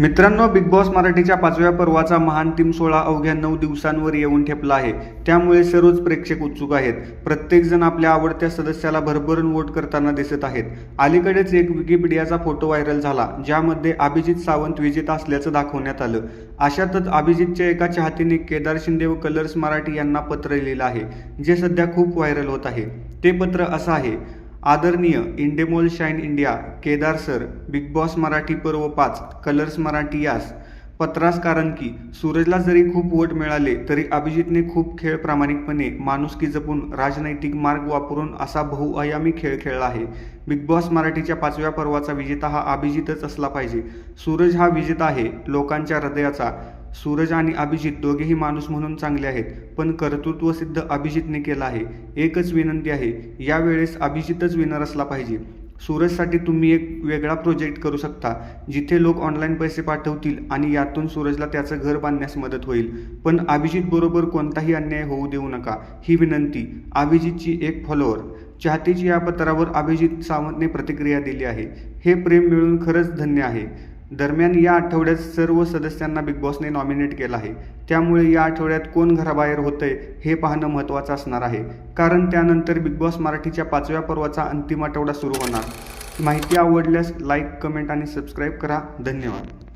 मित्रांनो big boss मराठीच्या पाचव्या पर्वाचा महान टीम सोहळा अवघ्या नऊ दिवसांवर येऊन ठेपला आहे. त्यामुळे सर्वच प्रेक्षक उत्सुक आहेत. प्रत्येकजण आपल्या आवडत्या सदस्याला भरभरून वोट करताना दिसत आहेत. अलीकडेच एक विकिपीडियाचा फोटो व्हायरल झाला ज्यामध्ये अभिजित सावंत विजेता असल्याचं दाखवण्यात आलं. अशातच अभिजितच्या एका चाहतीने केदार शिंदे व कलर्स मराठी यांना पत्र लिहिलं आहे जे सध्या खूप व्हायरल होत आहे. ते पत्र असं आहे आदरणीय Endemol Shine India Kedar sir Bigg Boss Marathi पर्व पाच कलर्स मराठी यास पत्रास कारण की सूरजला जरी खूप वोट मिळाले तरी अभिजितने खूप खेळ प्रामाणिकपणे माणुसकी जपून राजनैतिक मार्ग वापरून असा बहुआयामी खेळ खेळला आहे. बिग बॉस मराठीच्या पाचव्या पर्वाचा विजेता हा अभिजितच असला पाहिजे. सूरज हा विजेता आहे लोकांच्या हृदयाचा. सूरज आणि अभिजित दोघेही माणूस म्हणून चांगले आहेत पण कर्तृत्व सिद्ध अभिजितने केलं आहे. एकच विनंती आहे यावेळेस अभिजितच विनर असला पाहिजे. सूरजसाठी तुम्ही एक वेगळा प्रोजेक्ट करू शकता जिथे लोक ऑनलाईन पैसे पाठवतील आणि यातून सूरजला त्याचं घर बांधण्यास मदत होईल. पण अभिजित बरोबर कोणताही अन्याय होऊ देऊ नका ही विनंती. अभिजितची एक फॉलोअर चाहतीची या पत्रावर अभिजित सावंतने प्रतिक्रिया दिली आहे. हे प्रेम मिळून खरंच धन्य आहे. दरम्यान या आठवड्यात सर्व सदस्यांना बिग बॉसने नॉमिनेट केलं आहे. त्यामुळे या आठवड्यात कोण घराबाहेर होतंय हे पाहणं महत्त्वाचं असणार आहे. कारण त्यानंतर बिग बॉस मराठीच्या पाचव्या पर्वाचा अंतिम आठवडा सुरू होणार. माहिती आवडल्यास लाईक कमेंट आणि सबस्क्राईब करा. धन्यवाद.